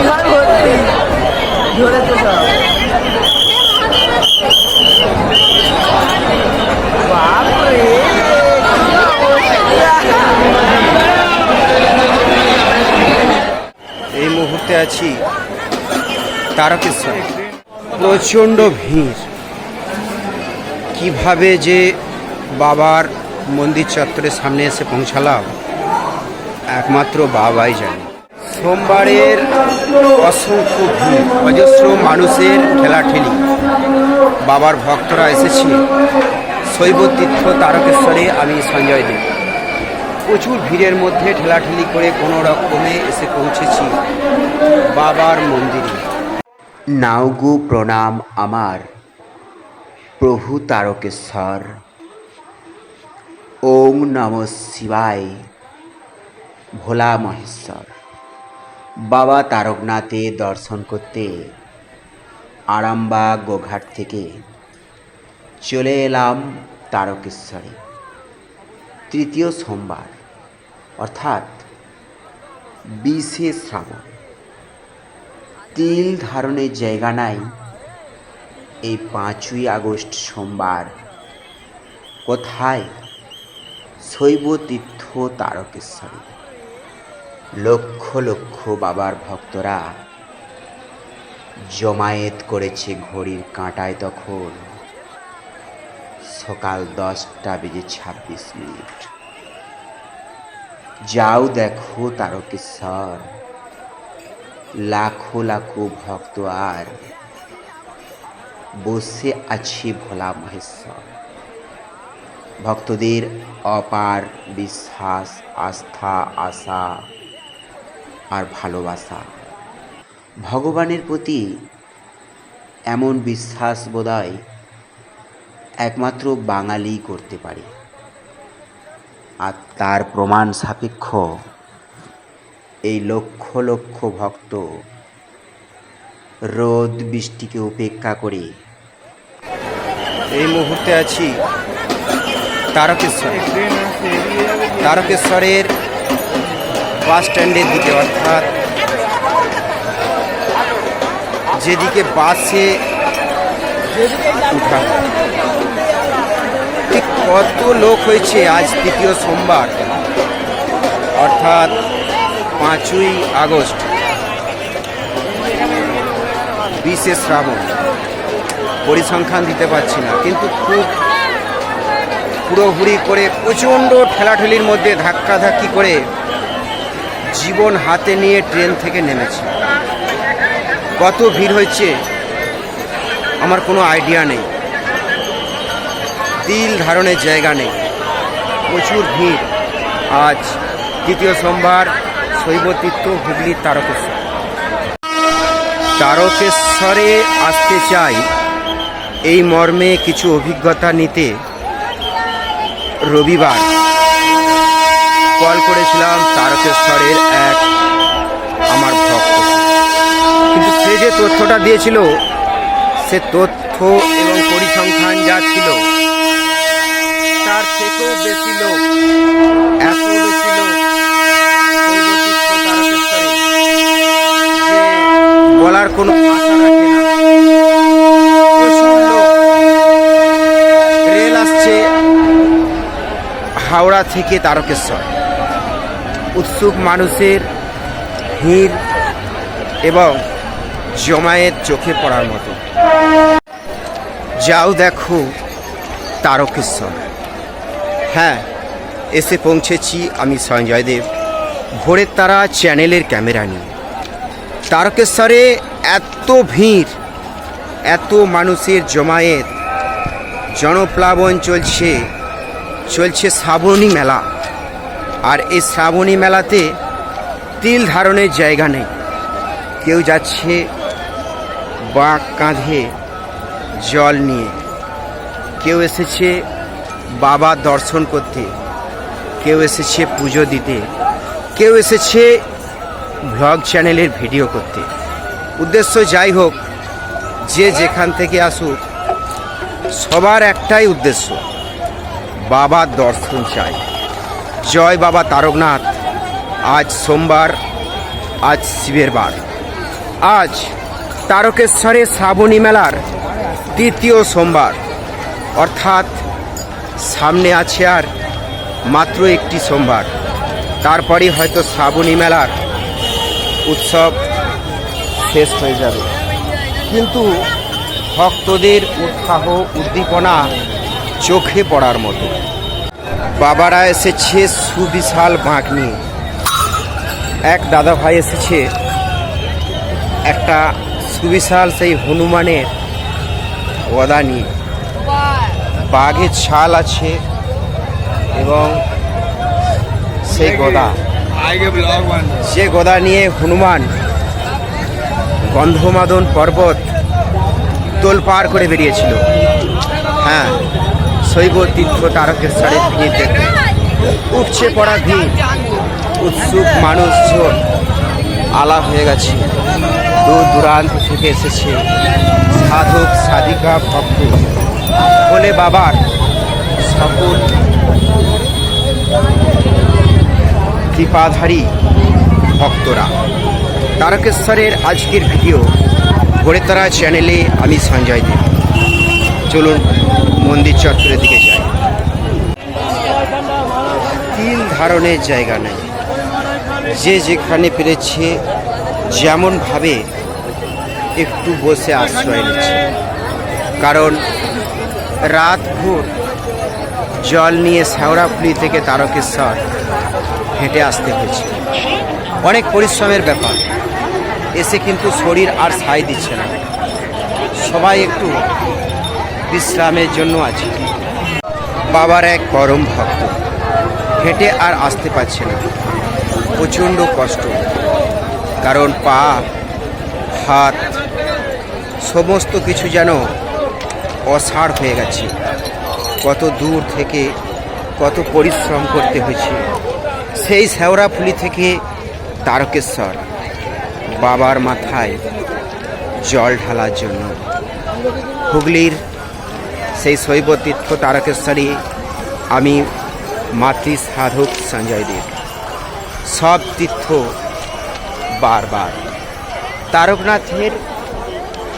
বিমান। এই মুহূর্তে আছি তারকেশ্বরে। প্রচণ্ড ভিড়। কীভাবে যে বাবার মন্দির চত্বরের সামনে এসে পৌঁছালাম, একমাত্র বাবাই জানে। সোমবারের অসংখ্য ভিড়, অজস্র মানুষের ঠেলাঠেলি। বাবার ভক্তরা এসেছে। শৈব তীর্থ তারকেশ্বরে আমি সঞ্জয় দেব। প্রচুর ভিড়ের মধ্যে ঠেলাঠেলি করে কোনো রকমে এসে পৌঁছেছি বাবার মন্দিরে। নাওগু প্রণাম আমার, প্রভু তারকেশ্বর। ওং নম শিবায়, ভোলা মহেশ্বর। বাবা তারকনাথে দর্শন করতে আরামবাগ গোঘাট থেকে চলে এলাম তারকেশ্বরে। তৃতীয় সোমবার, অর্থাৎ বিশে শ্রাবণ। তিল ধারণের জায়গা নাই এই পাঁচই আগস্ট সোমবার। কোথায়? শৈব তীর্থ তারকেশ্বরী। লক্ষ লক্ষ বাবার ভক্তরা জমায়েত করেছে ঘড়ির কাঁটায় তখন। সকাল দশটা বেজে ছাব্বিশ মিনিট। যাও দেখো তারকেশ্বর। লাখো লাখো ভক্ত আর বসে আছে ভোলা মহেশ্বর। ভক্তদের অপার বিশ্বাস, আস্থা, আশা আর ভালোবাসা। ভগবানের প্রতি এমন বিশ্বাস বোধহয় একমাত্র বাঙালি করতে পারে। আর তার প্রমাণ সাপেক্ষ এই লক্ষ লক্ষ ভক্ত রোদ বৃষ্টিকে উপেক্ষা করে। এই মুহূর্তে আছি তারকেশ্বর। তারকেশ্বরের বাস স্ট্যান্ডের দিকে, অর্থাৎ যেদিকে বাসে ঠিক কত লোক হয়েছে আজ তৃতীয় সোমবার, অর্থাৎ পাঁচই আগস্ট, বিশে শ্রাবণ। পরিসংখ্যান দিতে পারছি না, কিন্তু খুব পুরোপুরি করে প্রচণ্ড ঠেলাঠেলির মধ্যে ধাক্কাধাক্কি করে জীবন হাতে নিয়ে ট্রেন থেকে নেমেছে। কত ভিড় হয়েছে, আমার কোনো আইডিয়া নেই। তিল ধারণের জায়গা নেই। প্রচুর ভিড়। আজ তৃতীয় সোমবার, শৈবতীর্থ হুগলির তারকেশ্বর। তারকেশ্বরে আসতে চাই এই মর্মে কিছু অভিজ্ঞতা নিতে রবিবার। কল করেছিলাম তারকেশ্বরের এক আমার ভক্ত। কিন্তু সে যে তথ্যটা দিয়েছিল, সে তথ্য এবং পরিসংখ্যান যা ছিল, তার থেকেও বেশি লোক, এত বলার কোনো না। রেল আসছে হাওড়া থেকে তারকেশ্বর। উৎসুক মানুষের ভিড় এবং জমায়েত চোখে পড়ার মতো। যাও দেখো তারকেশ্বর। হ্যাঁ এসে পৌঁছেছি আমি সঞ্জয় দেব। ভোরের তারা চ্যানেলের ক্যামেরা নিয়ে। তারকেশ্বরে এত ভিড়, এত মানুষের জমায়েত, জনপ্লাবন চলছে চলছে শ্রাবণী মেলা। আর এই শ্রাবণী মেলাতে তিল ধারণের জায়গা নেই। কেউ যাচ্ছে বাঁক কাঁধে জল নিয়ে। কেউ এসেছে বাবা দর্শন করতে। কেউ এসেছে পুজো দিতে। কেউ এসেছে ব্লগ চ্যানেলের ভিডিও করতে। উদ্দেশ্য যাই হোক, যে যেখান থেকে আসুক, সবার একটাই উদ্দেশ্য বাবার দর্শন চাই জয় বাবা তারকনাথ। আজ সোমবার, আজ শিবের বার। আজ তারকেশ্বরে শ্রাবণী মেলার তৃতীয় সোমবার। অর্থাৎ সামনে আছে আর মাত্র একটি সোমবার। তারপরে হয়তো শ্রাবণী মেলার উৎসব শেষ হয়ে যাবে। কিন্তু ভক্তদের উৎসাহ, উদ্দীপনা চোখে পড়ার মতো। বাবারা এসেছে সুবিশাল বাঁক নিয়ে। এক দাদা ভাই এসেছে। একটা সুবিশাল সেই হনুমানের গদা নিয়ে। বাঘের ছাল আছে এবং সেই গদা। যে গদা নিয়ে হনুমান গন্ধমাদন পর্বত তোল পার করে বেরিয়েছিল। হ্যাঁ শৈব তীর্থ তারকেশ্বরের ভিড় দেখে উঠছে পড়া ভিড়, উৎসুক মানুষজন আলাপ হয়ে গেছে। দূর দূরান্ত থেকে এসেছে সাধক, সাধিকা, ভক্ত। বলে, বাবার সকল কৃপাধারী ভক্তরা। তারকেশ্বরের আজকের ভিডিও গড়ে তারা চ্যানেলে আমি সঞ্জয় দেব চলুন মন্দির চত্বরের দিকে যাই। তিন ধারণের জায়গা নেই। যে যেখানে পেরেছে যেমনভাবে একটু বসে আশ্রয় নিচ্ছে। কারণ রাত ভোর জল নিয়ে শ্যাওড়াফুলি থেকে তারকেশ্বর হেঁটে আসতে হয়েছে। অনেক পরিশ্রমের ব্যাপার। এসে কিন্তু শরীর আর সাই দিচ্ছে না। সবাই একটু বিশ্রামের জন্য আছে। বাবার এক পরম ভক্ত। হেঁটে আর আসতে পারছে না। প্রচণ্ড কষ্ট। কারণ পা, হাত, সমস্ত কিছু যেন অসাড় হয়ে গেছে। কত দূর থেকে কত পরিশ্রম করতে হয়েছে। সেই শেওড়াফুলি থেকে তারকেশ্বর বাবার মাথায় জল ঢালার জন্য। হুগলির সেই শৈব তীর্থ তারকেশ্বরী আমি মাতৃ সাধক সঞ্জয় দেব। সব তীর্থ বারবার। তারকনাথের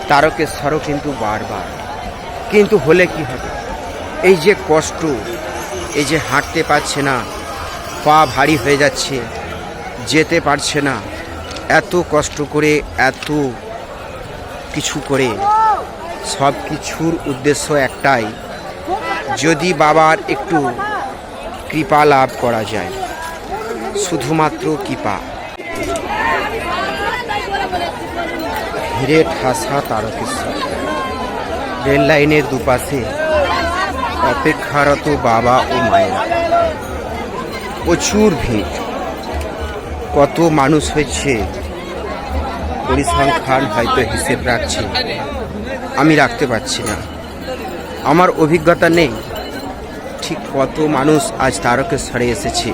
তারকেশ্বরও কিন্তু বারবার। কিন্তু হলে কি হবে? এই যে কষ্ট, এই যে হাঁটতে পারছে না, পা ভারী হয়ে যাচ্ছে, যেতে পারছে না, এত কষ্ট করে, এত কিছু করে সব কিছুর উদ্দেশ্য একটাই, যদি বাবার একটু কৃপা লাভ করা যায়। শুধুমাত্র কৃপা। হিরে ঠাসা তারকেশ্বর। রেল লাইনের দুপাশে অপেক্ষারত বাবা ও মায়েরা। প্রচুর ভিড়। কত মানুষ হয়েছে, পরিসংখ্যান হয়তো হিসেব রাখছি। আমি রাখতে পারছি না। আমার অভিজ্ঞতা নেই। ঠিক কত মানুষ আজ তারকেশ্বরে এসেছে।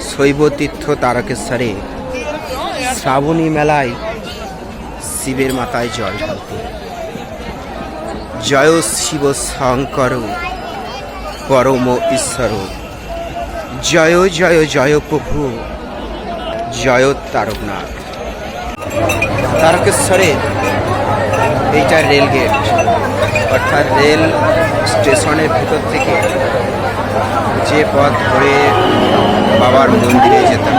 শৈব তীর্থ তারকেশ্বরে। শ্রাবণী মেলায় শিবের মাথায় জল ঢালতে। জয় শিব শঙ্কর, পরম ঈশ্বর। জয় জয় জয় প্রভু। জয় তারকনাথ। তারকেশ্বরে এইটা রেল গেট, অর্থাৎ রেল স্টেশনের ভিতর থেকে যে পথ ধরে বাবার মন্দিরে যেতাম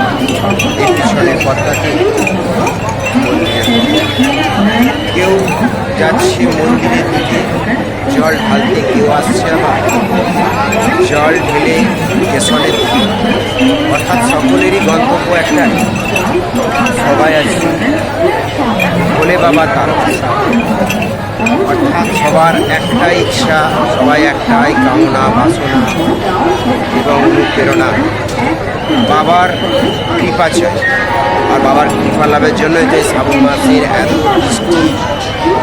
এই পিছনের পথটাকে কেউ যাচ্ছে মন্দিরের দিকে, জল ঢালতে কেউ আসছে আবার। জল ঢেলে স্টেশনের দিকে। অর্থাৎ সকলেরই গন্তব্য একটা সবাই আছে বলে বাবা তার অর্থাৎ সবার একটাই ইচ্ছা, সবাই একটাই কামনা, বাসনা এবং অনুপ্রেরণা। বাবার কৃপা চাই। আর বাবার কৃপা লাভের জন্য যে শ্রাবণ মাসের এত বৃষ্টি,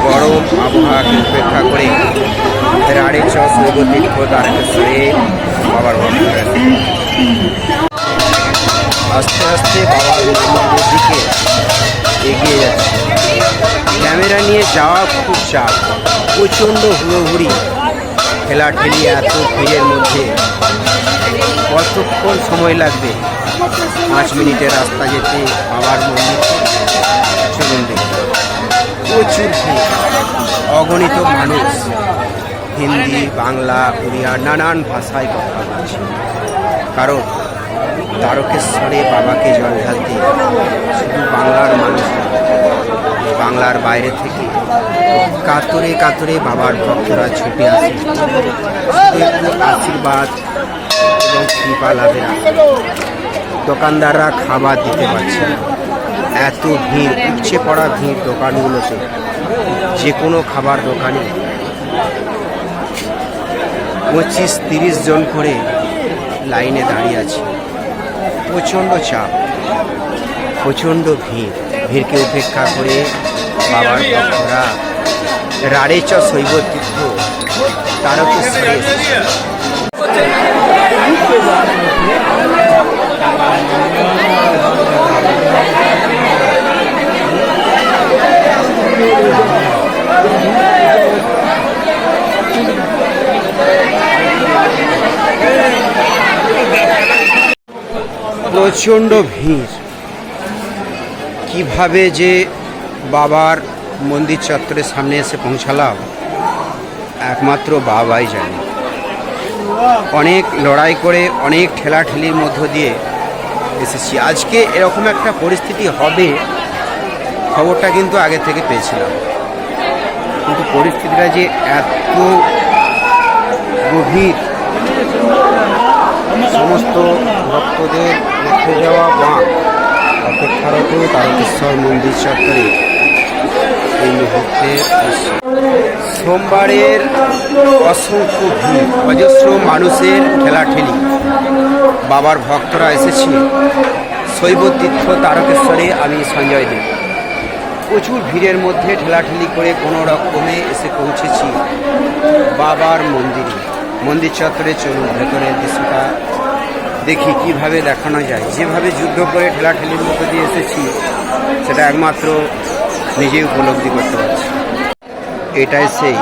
গরম আবহাওয়াকে উপেক্ষা করে রাড়ে চ শৈবতীর্থ তারকেশ্বরে বাবার আস্তে আস্তে বাবার দিকে এগিয়ে যাচ্ছে। ক্যামেরা নিয়ে যাওয়া খুব চাপ। প্রচণ্ড হুড়োহুড়ি। ঠেলাঠেলি এত ভিড়ের মধ্যে। কতক্ষণ সময় লাগবে? পাঁচ মিনিটের রাস্তা যেতে আবার মন্দির চলুন প্রচুর ভিড়। অগণিত মানুষ। হিন্দি, বাংলা উড়িয়া নানান ভাষায় কথা বলছে। কারণ তারকেশ্বরে বাবাকে জল ঢালতে শুধু বাংলার মানুষ বাংলার বাইরে থেকে কাতরে কাতরে বাবার ভক্তরা ছুটে আসে। একটু আশীর্বাদ এবং কৃপা লাভের। দোকানদাররা খাবার দিতে পারছে এত ভিড়, উপচে পড়া ভিড় দোকানগুলোতে। যে কোনো খাবার দোকানে পঁচিশ তিরিশ জন করে লাইনে দাঁড়িয়ে আছে। প্রচণ্ড চাপ, প্রচণ্ড ভিড়, ভিড়কে উপেক্ষা করে বাবার ভক্তরা রাড়ে চ শৈব তীর্থ তারকেশ্বরে এসেছে। প্রচণ্ড ভিড়। কীভাবে যে বাবার মন্দির চত্বরের সামনে এসে পৌঁছালাম, একমাত্র বাবাই জানে। অনেক লড়াই করে, অনেক ঠেলাঠেলির মধ্য দিয়ে এসেছি। আজকে এরকম একটা পরিস্থিতি হবে, খবরটা কিন্তু আগে থেকে পেয়েছিলাম। কিন্তু পরিস্থিতিটা যে এত গভীর সমস্ত ভক্তদের রেখে যাওয়া বাঁক অপেক্ষারত তারকেশ্বর মন্দির চত্বরে এই মুহূর্তে। সোমবারের অসংখ্য ভিড়, অজস্র মানুষের ঠেলাঠেলি। বাবার ভক্তরা এসেছে। শৈবতীর্থ তারকেশ্বরে আমি সঞ্জয় দেব। প্রচুর ভিড়ের মধ্যে ঠেলাঠেলি করে কোনো রকমে এসে পৌঁছেছি বাবার মন্দিরে। মন্দির চত্বরে চলুন, ভেতরের দৃশ্যটা দেখি কীভাবে দেখানো যায়। যেভাবে যুদ্ধ করে ঠেলাঠেলির মধ্যে দিয়ে এসেছি, সেটা একমাত্র নিজে উপলব্ধি করতে পারছি। এটাই সেই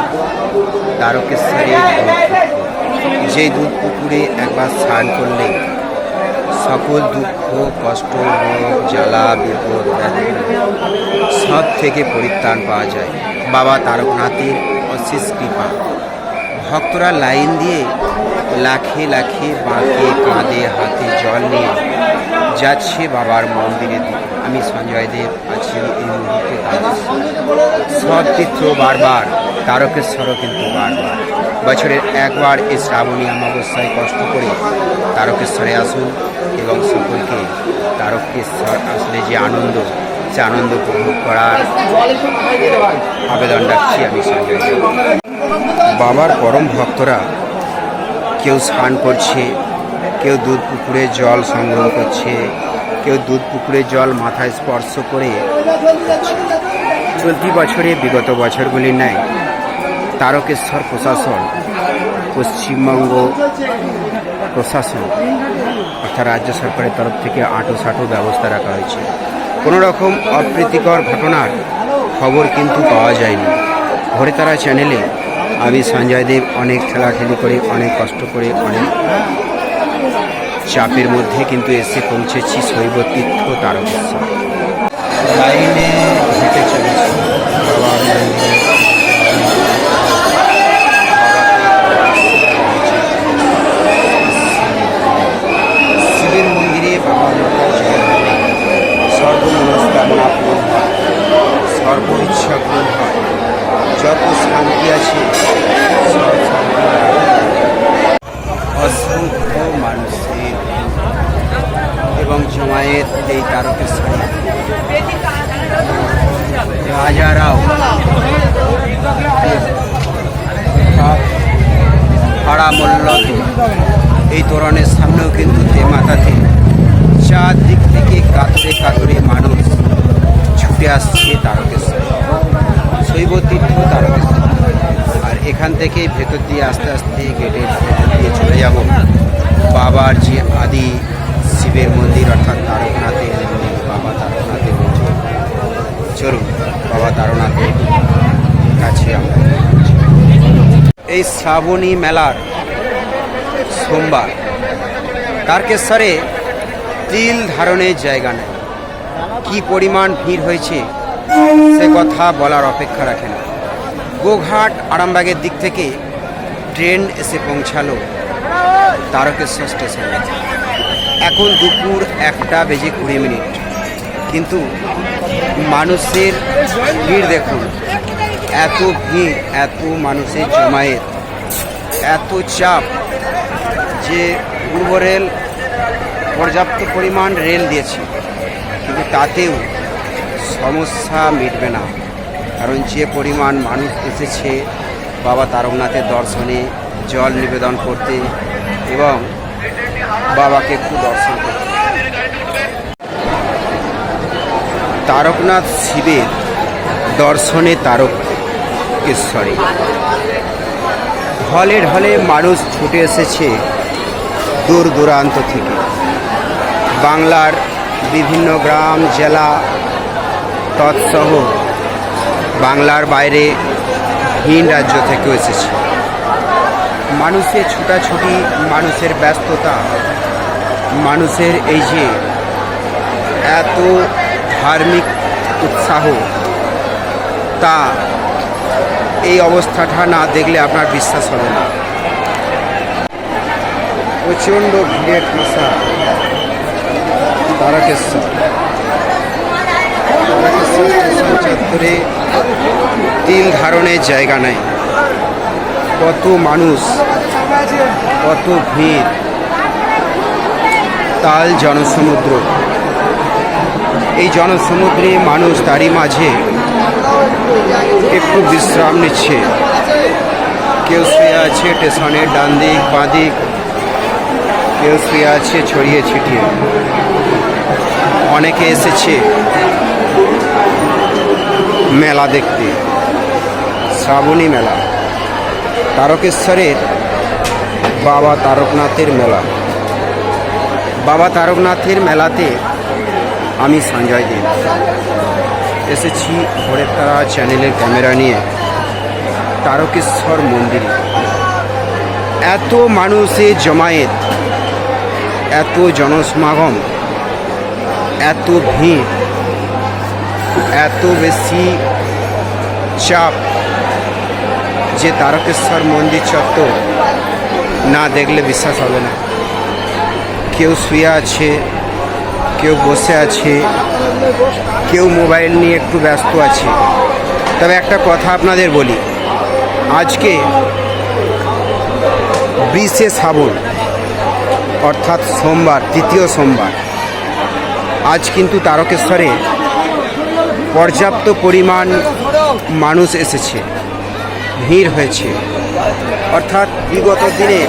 তারকেশ্বরের দুধ পুকুর। দুধ পুকুরে একবার স্নান করলে সকল দুঃখ, কষ্ট, রোগ, জ্বালা, বিপদ, সব থেকে পরিত্রাণ পাওয়া যায়। বাবা তারকনাথের অশেষ কৃপা। ভক্তরা লাইন দিয়ে লাখে লাখে বাঁকে কাঁধে হাতে জল নিয়ে যাচ্ছে বাবার মন্দিরের দিকে আমি সঞ্জয় দেব আছি এই মুহূর্তে সব তীর্থ বারবার, তারকেশ্বরও কিন্তু বারবার। বছরের একবার এই শ্রাবণী অমাবস্যায় কষ্ট করে তারকেশ্বরে আসুন এবং সকলকে তারকেশ্বর আসলে যে আনন্দ, সে আনন্দ উপভোগ করার আবেদন রাখছি আমি সঞ্জয় বাবার পরম ভক্তরা কেউ স্নান করছে, কেউ দুধ পুকুরে জল সংগ্রহ করছে, কেউ দুধ পুকুরে জল মাথায় স্পর্শ করে চলতি বছরে, বিগত বছরগুলির ন্যায় তারকেশ্বর প্রশাসন, পশ্চিমবঙ্গ প্রশাসন অর্থাৎ রাজ্য সরকারের তরফ থেকে আঁটো সাঁটো ব্যবস্থা রাখা হয়েছে। কোনো রকম অপ্রীতিকর ঘটনার খবর কিন্তু পাওয়া যায়নি। ভোরে তারা চ্যানেলে আমি সঞ্জয় দেব অনেক ঠেলাঠেলি করে, অনেক কষ্ট করে, অনেক চাপের মধ্যে কিন্তু এসে পৌঁছেছি শৈব তীর্থ তারকেশ্বর। লাইনে হেঁটে চলেছি। শিবের মন্দিরে হয় সর্ব ইচ্ছা পূরণ হয়। যত শান্তি আছে চলুন বাবা তারকনাথের কাছে আমরা এই শ্রাবণী মেলার সোমবার তারকেশ্বরে তিল ধারণের জায়গা নেয় কি পরিমাণ ভিড় হয়েছে, সে কথা বলার অপেক্ষা রাখে না। গোঘাট আরামবাগের দিক থেকে ট্রেন এসে পৌঁছালো তারকেশ্বর স্টেশনে। এখন দুপুর একটা বেজে কুড়ি মিনিট। কিন্তু মানুষের ভিড় দেখুন। এত ভিড়, এত মানুষের জমায়েত। এত চাপ যে পূর্ব রেল পর্যাপ্ত পরিমাণ রেল দিয়েছে। কিন্তু তাতেও সমস্যা মিটবে না। কারণ যে পরিমাণ মানুষ এসেছে বাবা তারকনাথের দর্শনে জল নিবেদন করতে এবং বাবাকে একটু দর্শন করতে। তারকনাথ শিবের দর্শনে তারকেশ্বরে। ঢলে ঢলে মানুষ ছুটে এসেছে দূর দূরান্ত থেকে। বাংলার বিভিন্ন গ্রাম, জেলা তৎসহ বাংলার বাইরে ভিন রাজ্য থেকেও এসেছে। মানুষের ছুটাছুটি, মানুষের ব্যস্ততা, মানুষের এই যে এত ধার্মিক উৎসাহ। তা এই অবস্থাটা না দেখলে আপনার বিশ্বাস হবে না। প্রচণ্ড ভিড়ের ঠাসা তারকেশ্বর চত্বরে তিল ধারণের জায়গা নাই। কত মানুষ, কত ভিড়। তাল জনসমুদ্র। এই জনসমুদ্রে মানুষ তারই মাঝে একটু বিশ্রাম নিচ্ছে। কেউ শুয়ে আছে স্টেশনের ডান দিক, বাঁ দিক। কেউ শুয়ে আছে ছড়িয়ে ছিটিয়ে। অনেকে এসেছে মেলা দেখতে। শ্রাবণী মেলা। তারকেশ্বরের বাবা তারকনাথের মেলা। বাবা তারকনাথের মেলাতে আমি সঞ্জয় দেব এসেছি ভোরের তারা চ্যানেলের ক্যামেরা নিয়ে। তারকেশ্বর মন্দিরে। এত মানুষের জমায়েত। এত জনসমাগম। এত ভিড়। এত বেশি চাপ যে তারকেশ্বর মন্দির চত্বর না দেখলে বিশ্বাস হবে না। কেউ শুয়ে আছে কেউ বসে আছে কেউ মোবাইল নিয়ে একটু ব্যস্ত আছে। তবে একটা কথা আপনাদের বলি আজকে বিশে শ্রাবণ অর্থাৎ সোমবার তৃতীয় সোমবার আজ কিন্তু তারকেশ্বরে পর্যাপ্ত পরিমাণ মানুষ এসেছে ভিড় হয়েছে। অর্থাৎ বিগত দিনে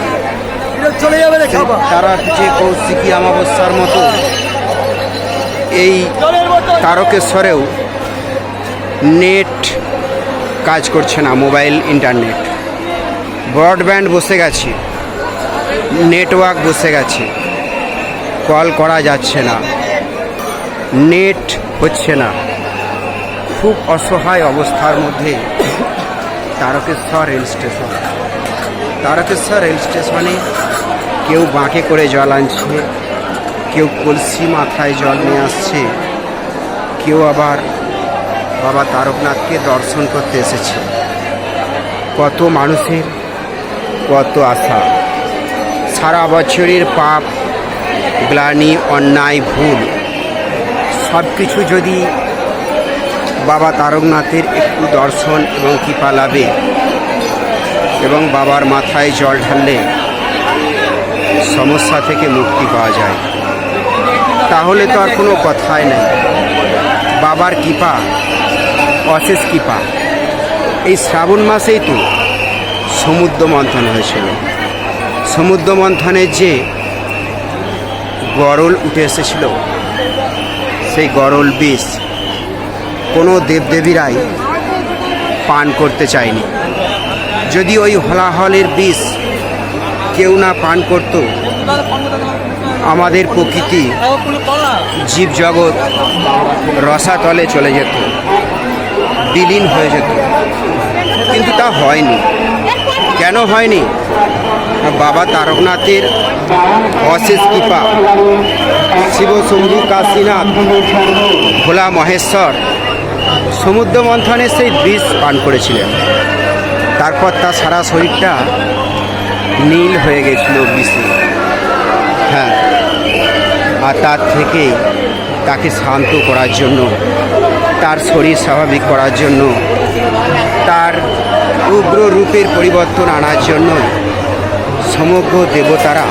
তারা যে কৌশিকী অমাবস্যার মতো এই তারকেশ্বরেও নেট কাজ করছে না, মোবাইল, ইন্টারনেট। ব্রডব্যান্ড বসে গেছে, নেটওয়ার্ক বসে গেছে, কল করা যাচ্ছে না, নেট হচ্ছে না। খুব অসহায় অবস্থার মধ্যে Tarakeswar rail station. Tarakeswar rail স্টেশনে কেউ বাঁকে করে জল আনছে কেউ কলসি মাথায় জল নিয়ে আসছে, কেউ আবার বাবা তারকনাথকে দর্শন করতে এসেছে। কত মানুষের, কত আশা। সারা বছরের পাপ, গ্লানি, অন্যায়, ভুল সব কিছু যদি বাবা তারকনাথের একটু দর্শন এবং কৃপা লাভে এবং বাবার মাথায় জল ঢাললে সমস্যা থেকে মুক্তি পাওয়া যায়। তাহলে তো আর কোনো কথাই নেই। বাবার কৃপা, অশেষ কৃপা। এই শ্রাবণ মাসেই তো সমুদ্র মন্থন হয়েছিল। সমুদ্র মন্থনের যে গরল উঠে এসেছিল, সেই গরল বিষ কোনো দেবদেবীরাই পান করতে চায়নি। যদি ওই হলাহলের বিষ কেউ না পান করত আমাদের প্রকৃতি জীবজগৎ রসাতলে চলে যেত, বিলীন হয়ে যেত। কিন্তু তা হয়নি। কেন হয়নি? বাবা তারকনাথের অশেষ কৃপা শিব শম্ভু কাশীনাথ, ভোলা মহেশ্বর সমুদ্র মন্থনে সেই বিষ পান করেছিলেন। তারপর তার সারা শরীরটা নীল হয়ে গেছিল বিষে হ্যাঁ। আর তার থেকে তাকে শান্ত করার জন্য, তার শরীর স্বাভাবিক করার জন্য, তার উগ্র রূপের পরিবর্তন আনার জন্য সমগ্র দেবতারা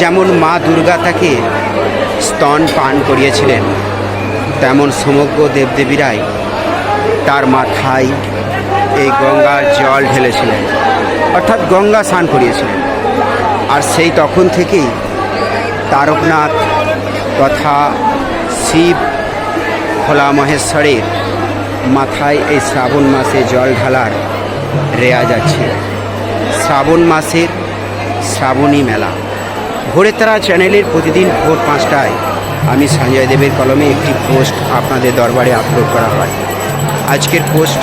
যেমন মা দুর্গা তাকে স্তন পান করিয়েছিলেন, তেমন সমগ্র দেবদেবীরাই তার মাথায় এই গঙ্গার জল ঢেলেছিলেন, অর্থাৎ গঙ্গা স্নান করিয়েছিলেন। আর সেই তখন থেকেই তারকনাথ তথা শিব ভোলা মহেশ্বরের মাথায় এই শ্রাবণ মাসে জল ঢালার রেয়াজ আছে শ্রাবণ মাসের শ্রাবণী মেলা। ভোরে তারা চ্যানেলের প্রতিদিন ভোর পাঁচটায় আমি সঞ্জয় দেবের কলমে একটি পোস্ট আপনাদের দরবারে আপলোড করা হয়। আজকের পোস্ট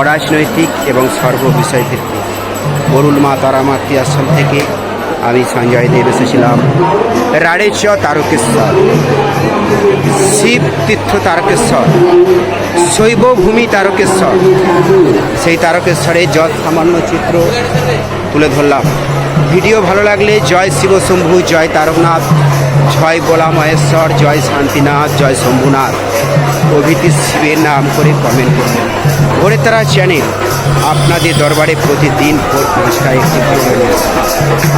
অরাজনৈতিক এবং সর্ব বিষয়ভিত্তিক বরুল মা তারা মাতৃ আশ্রম থেকে আমি সঞ্জয় দেব এসেছিলাম রাড়েচ তারকেশ্বর, শিব তীর্থ তারকেশ্বর, শৈবভূমি তারকেশ্বর, সেই তারকেশ্বরের যত সামান্য চিত্র তুলে ধরলাম। ভিডিও ভালো লাগলে জয় শিব শম্ভু, জয় তারকনাথ, জয় গোলা মহেশ্বর জয় শান্তিনাথ, জয় শম্ভুনাথ। প্রভৃতি শিবের নাম করে কমেন্ট করবেন ভোরে তারা চ্যানেল আপনাদের দরবারে প্রতিদিন ভোর পাঁচটায় একটি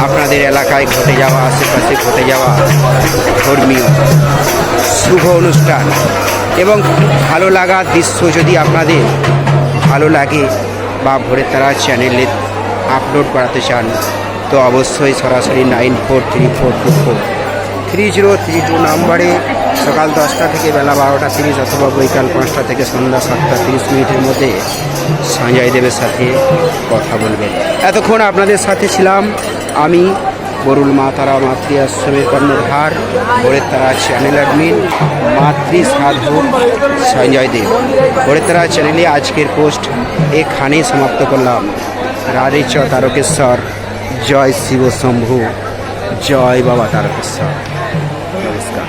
আপনাদের এলাকায় ঘটে যাওয়া, আশেপাশে ঘটে যাওয়া ধর্মীয় শুভ অনুষ্ঠান এবং ভালো লাগার দৃশ্য যদি আপনাদের ভালো লাগে বা ভোরে তারা চ্যানেলে আপলোড করাতে চান, তো অবশ্যই সরাসরি nine four three four two four three zero three two নাম্বারে সকাল দশটা থেকে বেলা বারোটা তিরিশ অথবা বৈকাল পাঁচটা থেকে সন্ধ্যা সাতটা তিরিশ মিনিটের মধ্যে সঞ্জয় দেবের সাথে কথা বলবেন এতক্ষণ আপনাদের সাথে ছিলাম আমি, বরুল মা তারা, মাতৃ আশ্রমের কর্ণধার, ভোরের তারা চ্যানেল অ্যাডমিন, মাতৃ সাধক সঞ্জয় দেব। ভোরের তারা চ্যানেলে আজকের পোস্ট এখানেই সমাপ্ত করলাম। রাধে চ তারকেশ্বর, জয় শিব শম্ভু, জয় বাবা তারকেশ্বর। নমস্কার।